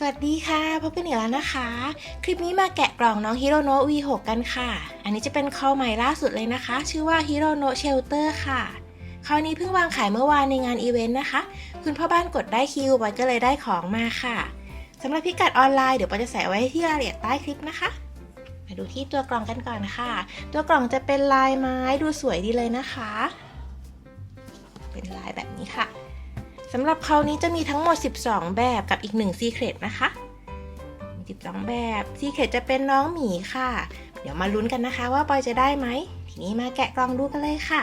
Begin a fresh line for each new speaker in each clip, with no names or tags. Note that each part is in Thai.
สวัสดีค่ะพบกันอีกแล้วนะคะ คลิปนี้มาแกะกล่องน้องฮิโรโนะ V6 กันค่ะ อันนี้จะเป็นคอใหม่ล่าสุดเลยนะคะ ชื่อว่าฮิโรโนะเชลเตอร์ค่ะ คราวนี้เพิ่งวางขายเมื่อวานในงานอีเวนต์นะคะ คุณพ่อบ้านกดได้คิวบอยก็เลยได้ของมาค่ะสำหรับพิกัดออนไลน์เดี๋ยวปอยจะใส่ไว้ที่รายละเอียดใต้คลิปนะคะ มาดูที่ตัวกล่องกันก่อนค่ะ ตัวกล่องจะเป็นลายไม้ดูสวยดีเลยนะคะ เป็นลายแบบนี้ค่ะ สำหรับคราวนี้จะมีทั้งหมด 12 แบบกับอีก1 Secret นะคะ 12 แบบ Secret จะเป็นน้องหมีค่ะ เดี๋ยวมาลุ้นกันนะคะว่าปอยจะได้ไหม ทีนี้มาแกะกล่องดูกันเลยค่ะ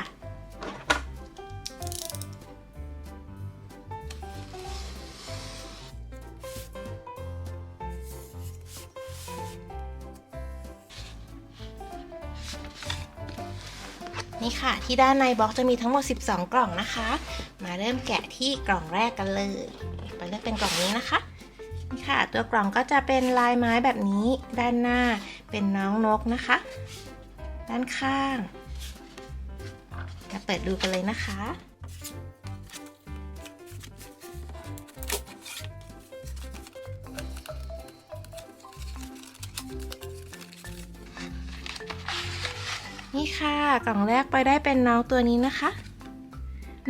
นี่ค่ะ ที่ด้านในบล็อกจะมีทั้งหมด 12 กล่องนะคะ มาเริ่มแกะที่กล่องแรกกันเลยไปเลือกเป็นกล่องนี้นะคะนี่ค่ะ ตัวกล่องก็จะเป็นลายไม้แบบนี้ด้านหน้าเป็นน้องนกนะคะ ด้านข้างจะเปิดดูกันเลยนะคะ นี่ค่ะ กล่องแรกไปได้เป็นน้องตัวนี้นะคะ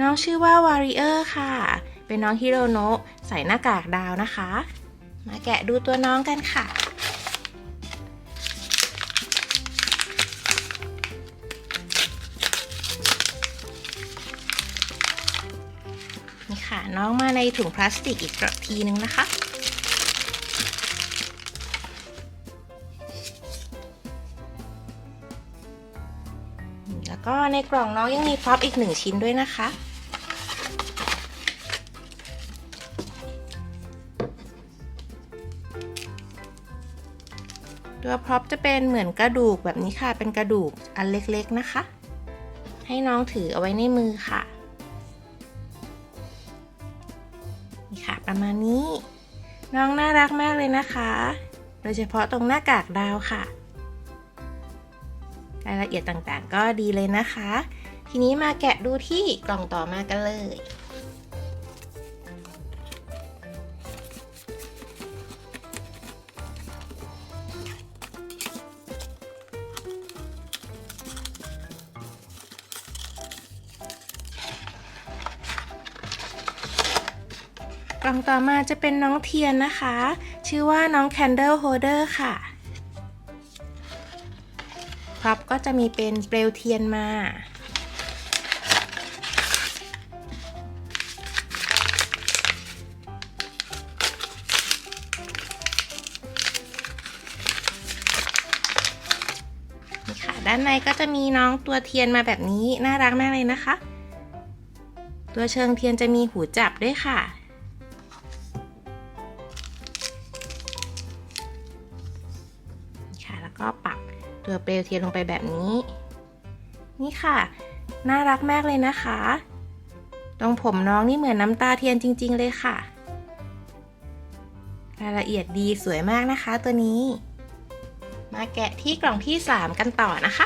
น้องชื่อว่าวาริเออร์ค่ะ เป็นน้องฮิโรโนะใส่หน้ากากดาวนะคะ มาแกะดูตัวน้องกันค่ะ นี่ค่ะน้องมาในถุงพลาสติกอีกทีนึงนะคะ แล้วก็ในกล่องน้องยังมีพร็อพอีกหนึ่งชิ้นด้วยนะคะ ตัวพร็อพจะเป็นเหมือนกระดูกแบบนี้ค่ะ เป็นกระดูกอันเล็กๆนะคะ ให้น้องถือเอาไว้ในมือค่ะ นี่ค่ะ ประมาณนี้ น้องน่ารักมากเลยนะคะ โดยเฉพาะตรงหน้ากากดาวค่ะ รายละเอียดต่างๆ ก็ดีเลยนะคะ ทีนี้มาแกะดูที่กล่องต่อมากันเลยกล่องต่อมาจะเป็นน้องเทียนนะคะ ชื่อว่าน้อง Candle Holder ค่ะ พร็อพก็จะมีเป็นเปลวเทียนมามีค่ะด้านในก็จะมีน้องตัวเทียนมาแบบนี้ น่ารักมากเลยนะคะ ตัวเชิงเทียนจะมีหูจับด้วยค่ะ ตัวเปลวเทียนลงไปแบบนี้ นี่ค่ะ น่ารักมากเลยนะคะ ตรงผมน้องนี่เหมือนน้ำตาเทียนจริง ๆ เลยค่ะ รายละเอียดดีสวยมากนะคะตัวนี้ มาแกะที่กล่องที่ 3 กันต่อนะคะ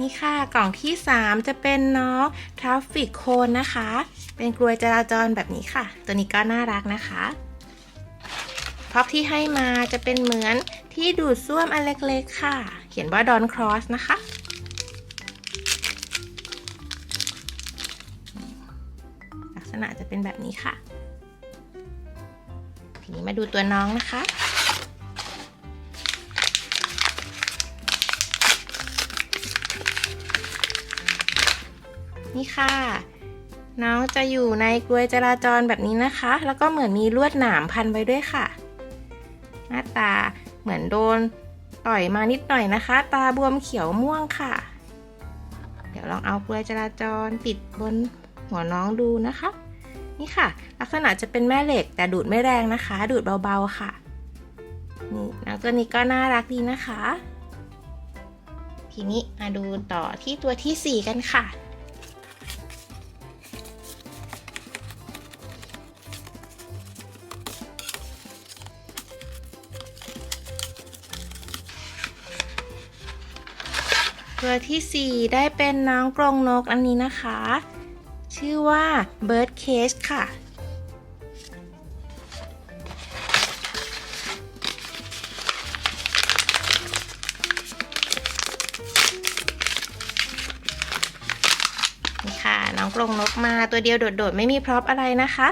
นี่ค่ะกล่องที่ 3 จะเป็นน้องทราฟฟิกโคนนะคะ เป็นกลวยจราจรแบบนี้ค่ะ ตัวนี้ก็น่ารักนะคะพ็อพที่ให้มาจะเป็นเหมือนที่ดูดซ่วมอันเล็กๆค่ะ เขียนว่าดอนครอสนะคะ ลักษณะจะเป็นแบบนี้ค่ะ ทีนี้มาดูตัวน้องนะคะ นี่ค่ะ น้องจะอยู่ในกลวยจราจรแบบนี้นะคะ แล้วก็เหมือนมีลวดหนามพันไว้ด้วยค่ะ หน้าตาเหมือนโดนต่อยมานิดหน่อยนะคะ ตาบวมเขียวม่วงค่ะ เดี๋ยวลองเอากลวยจราจรติดบนหัวน้องดูนะคะ นี่ค่ะ ลักษณะจะเป็นแม่เหล็กแต่ดูดไม่แรงนะคะ ดูดเบาๆค่ะนี่น้องตัวนี้ก็น่ารักดีนะคะ ทีนี้มาดูต่อที่ตัวที่ 4 กันค่ะ ตัวที่ 4 ได้เป็นน้องกรงนกอันนี้นะคะ ชื่อว่า Bird Cage ค่ะ นี่ค่ะ น้องกรงนกมาตัวเดียวโดดๆ ไม่มีพร็อพอะไรนะคะ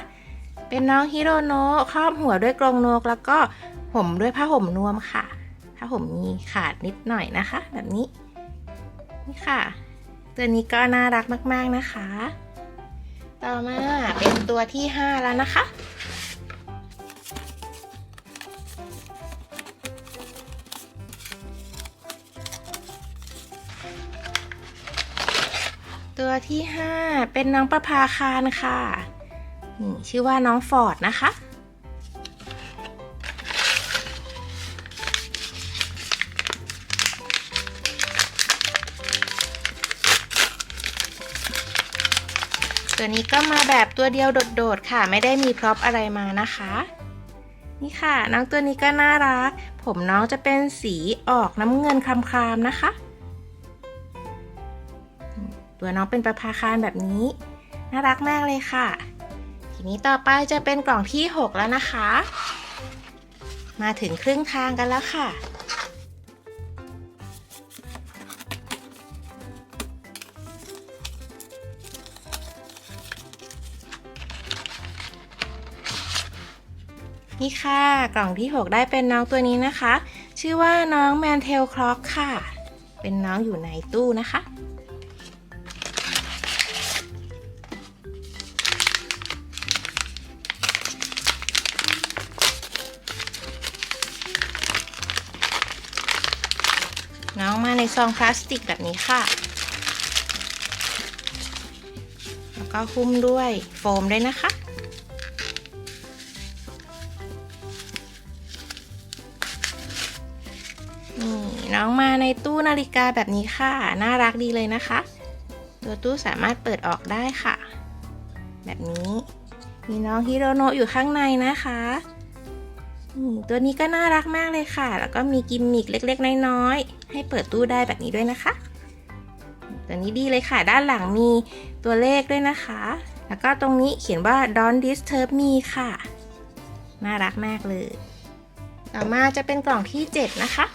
เป็นน้องฮิโรโนะครอบหัวด้วยกรงนกแล้วก็ห่มด้วยผ้าห่มนวมค่ะ ผ้าห่มมีขาดนิดหน่อยนะคะ แบบนี้ นี่ค่ะ ตัวนี้ก็น่ารักมาก ๆนะคะ ต่อมาเป็นตัวที่ 5 แล้วนะคะ ตัวที่ 5 เป็นน้องประภาคารค่ะ ชื่อว่าน้องฟอร์ดนะคะ ตัวนี้ก็มาแบบตัวเดียวโดดๆค่ะ ไม่ได้มีพร็อพอะไรมานะคะ นี่ค่ะ น้องตัวนี้ก็น่ารัก ผมน้องจะเป็นสีออกน้ำเงินครามๆนะคะ ตัวน้องเป็นประภาคารแบบนี้ น่ารักมากเลยค่ะ ทีนี้ต่อไปจะเป็นกล่องที่ 6 แล้วนะคะ มาถึงครึ่งทางกันแล้วค่ะ นี่ค่ะ กล่องที่ 6 ได้เป็นน้องตัวนี้นะคะ ชื่อว่าน้องแมนเทลคล็อกค่ะ เป็นน้องอยู่ในตู้นะคะ น้องมาในซองพลาสติกแบบนี้ค่ะ แล้วก็หุ้มด้วยโฟมด้วยนะคะ นาฬิกาแบบนี้ค่ะ น่ารักดีเลยนะคะ ตัวตู้สามารถเปิดออกได้ค่ะ แบบนี้ มีน้องฮิโรโนะอยู่ข้างในนะคะตัวนี้ก็น่ารักมากเลยค่ะ แล้วก็มีกิมมิกเล็กๆ น้อยๆ ให้เปิดตู้ได้แบบนี้ด้วยนะคะ ตัวนี้ดีเลยค่ะ ด้านหลังมีตัวเลขด้วยนะคะ แล้วก็ตรงนี้เขียนว่า don't disturb me ค่ะ น่ารักมากเลย ต่อมาจะเป็นกล่องที่ 7 นะคะ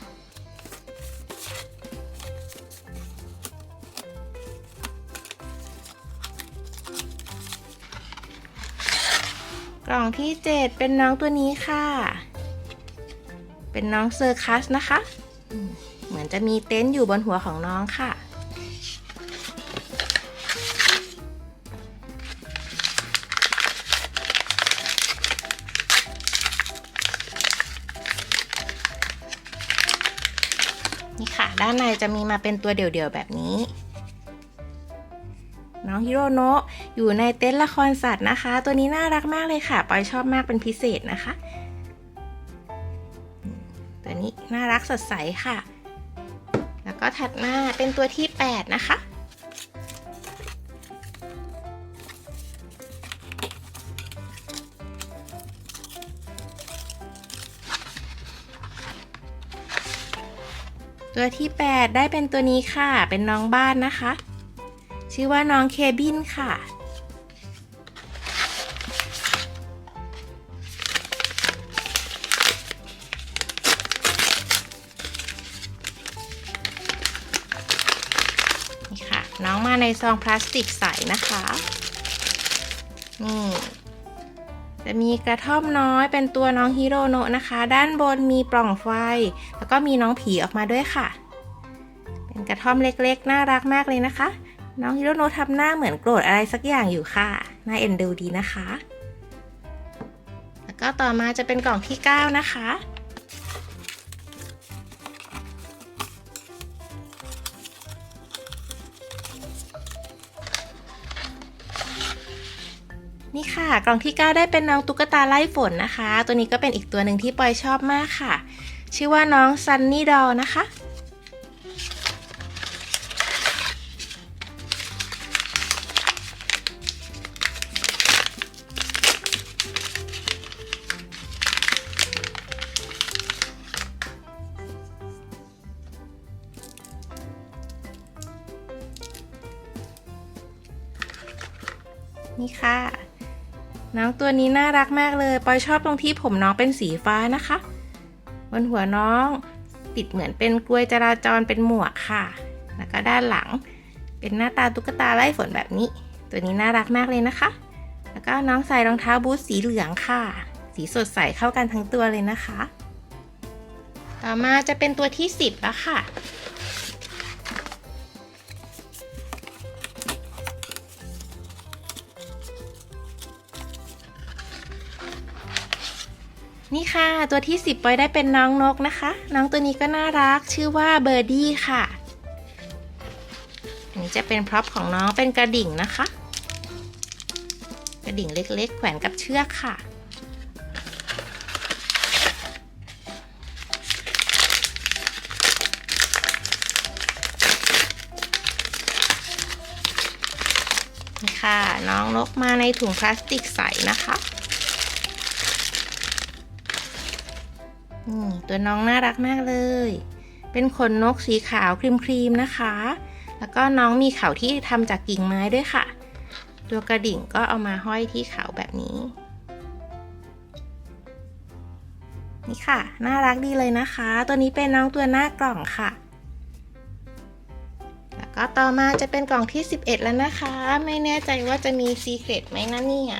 กล่องที่ 7 เป็นน้องตัวนี้ค่ะ เป็นน้องเซอร์คัสนะคะ เหมือนจะมีเต็นท์อยู่บนหัวของน้องค่ะ นี่ค่ะ ด้านในจะมีมาเป็นตัวเดี่ยวๆแบบนี้ น้องฮิโรโนะอยู่ในเต็นท์ละครสัตว์นะคะ ตัวนี้น่ารักมากเลยค่ะปอยชอบมากเป็นพิเศษนะคะ ตัวนี้น่ารักสดใสค่ะ แล้วก็ถัดมาเป็นตัวที่ 8 นะคะตัวที่ 8 ได้เป็นตัวนี้ค่ะ เป็นน้องบ้านนะคะ ชื่อว่าน้องเคบินค่ะ นี่ค่ะ น้องมาในซองพลาสติกใสนะคะ นี่จะมีกระท่อมน้อยเป็นตัวน้องฮิโรโนะนะคะ ด้านบนมีปล่องไฟ แล้วก็มีน้องผีออกมาด้วยค่ะ เป็นกระท่อมเล็กๆ น่ารักมากเลยนะคะ น้องฮิโรโนะทำหน้าเหมือนโกรธอะไรสักอย่างอยู่ค่ะ น่าเอ็นดูดีนะคะ แล้วก็ต่อมาจะเป็นกล่องที่ 9 นะคะ นี่ค่ะ กล่องที่ 9 ได้เป็นน้องตุ๊กตาไล่ฝนนะคะ ตัวนี้ก็เป็นอีกตัวหนึ่งที่ปอยชอบมากค่ะ ชื่อว่าน้องซันนี่ดอลนะคะ น้องตัวนี้น่ารักมากเลยปอยชอบตรงที่ผมน้องเป็นสีฟ้านะคะ บนหัวน้องติดเหมือนเป็นกลวยจราจรเป็นหมวกค่ะ แล้วก็ด้านหลัง เป็นหน้าตาตุ๊กตาไล่ฝนแบบนี้ ตัวนี้น่ารักมากเลยนะคะ แล้วก็น้องใส่รองเท้าบูทสีเหลืองค่ะ สีสดใสเข้ากันทั้งตัวเลยนะคะ ต่อมาจะเป็นตัวที่ 10แล้วค่ะ นี่ค่ะตัวที่ 10ปอยได้เป็นน้องนกนะคะ น้องตัวนี้ก็น่ารักชื่อว่าเบอร์ดี้ค่ะอันนี้จะเป็นพร็อพของน้องเป็นกระดิ่งนะคะ กระดิ่งเล็กๆ แขวนกับเชือกค่ะ นี่ค่ะ น้องนกมาในถุงพลาสติกใสนะคะ ตัวน้องน่ารักมากเลย เป็นขนนกสีขาวครีมๆนะคะ แล้วก็น้องมีเขาที่ทำจากกิ่งไม้ด้วยค่ะ ตัวกระดิ่งก็เอามาห้อยที่เขาแบบนี้ นี่ค่ะ น่ารักดีเลยนะคะ ตัวนี้เป็นน้องตัวหน้ากล่องค่ะ แล้วก็ต่อมาจะเป็นกล่องที่ 11 แล้วนะคะ ไม่แน่ใจว่าจะมีซีเครตไหมนะเนี่ย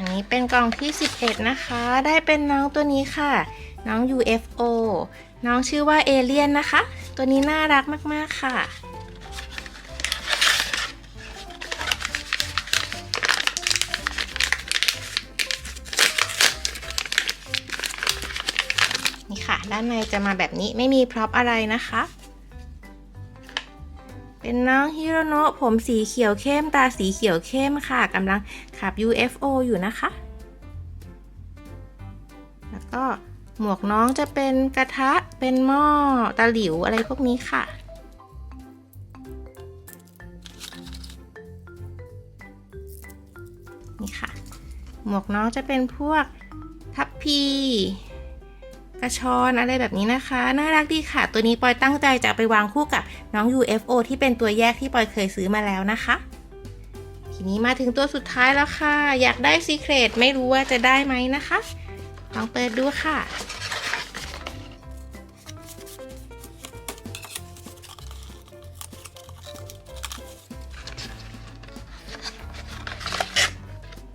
อันนี้เป็นกล่องที่ 11 นะคะ ได้เป็นน้องตัวนี้ค่ะ น้อง UFO น้องชื่อว่าเอเลียนนะคะ ตัวนี้น่ารักมาก ๆ ค่ะ นี่ค่ะ ด้านในจะมาแบบนี้ไม่มีพร็อพอะไรนะคะ เป็นน้องฮิโรโนะผมสีเขียวเข้ม ตาสีเขียวเข้มค่ะกำลัง ขับ UFO อยู่นะคะ แล้วก็หมวกน้องจะเป็นกระทะ เป็นหม้อ ตะหลิวอะไรพวกนี้ค่ะ นี่ค่ะ หมวกน้องจะเป็นพวกทัพพี กระชอนอะไรแบบนี้นะคะ น่ารักดีค่ะ ตัวนี้ปอยตั้งใจจะไปวางคู่กับน้อง UFO ที่เป็นตัวแยกที่ปอยเคยซื้อมาแล้วนะคะ ทีนี้มาถึงตัวสุดท้ายแล้วค่ะ อยากได้ซีเครตไม่รู้ว่าจะได้ไหมนะคะ ลองเปิดดูค่ะ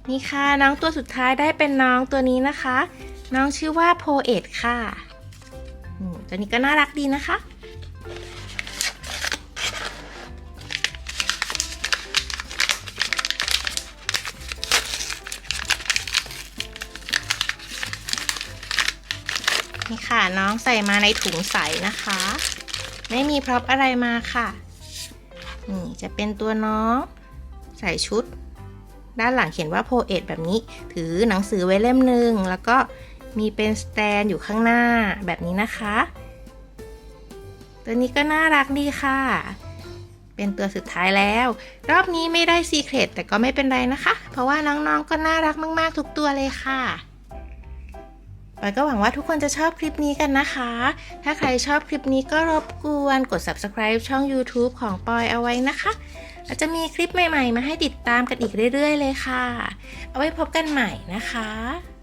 นี่ค่ะน้องตัวสุดท้ายได้เป็นน้องตัวนี้นะคะ น้องชื่อว่าโพเอตค่ะตัวนี้ก็น่ารักดีนะคะ นี่ค่ะน้องใส่มาในถุงใสนะคะ ไม่มีพร็อพอะไรมาค่ะนี่จะเป็นตัวน้องใส่ชุด ด้านหลังเขียนว่าโพเอตแบบนี้ ถือหนังสือไว้เล่มหนึ่งแล้วก็มีเป็นสแตนอยู่ข้างหน้าแบบนี้นะคะ ตัวนี้ก็น่ารักดีค่ะ เป็นตัวสุดท้ายแล้ว รอบนี้ไม่ได้ซีเครตแต่ก็ไม่เป็นไรนะคะ เพราะว่าน้องๆก็น่ารักมากๆทุกตัวเลยค่ะ ปอยก็หวังว่าทุกคนจะชอบคลิปนี้กันนะคะ ถ้าใครชอบคลิปนี้ก็รบกวนกด subscribe ช่อง YouTube ของปอยเอาไว้นะคะเราจะมีคลิปใหม่ ๆ มาให้ติดตามกันอีกเรื่อย ๆ เลยค่ะ เอาไว้พบกันใหม่นะคะ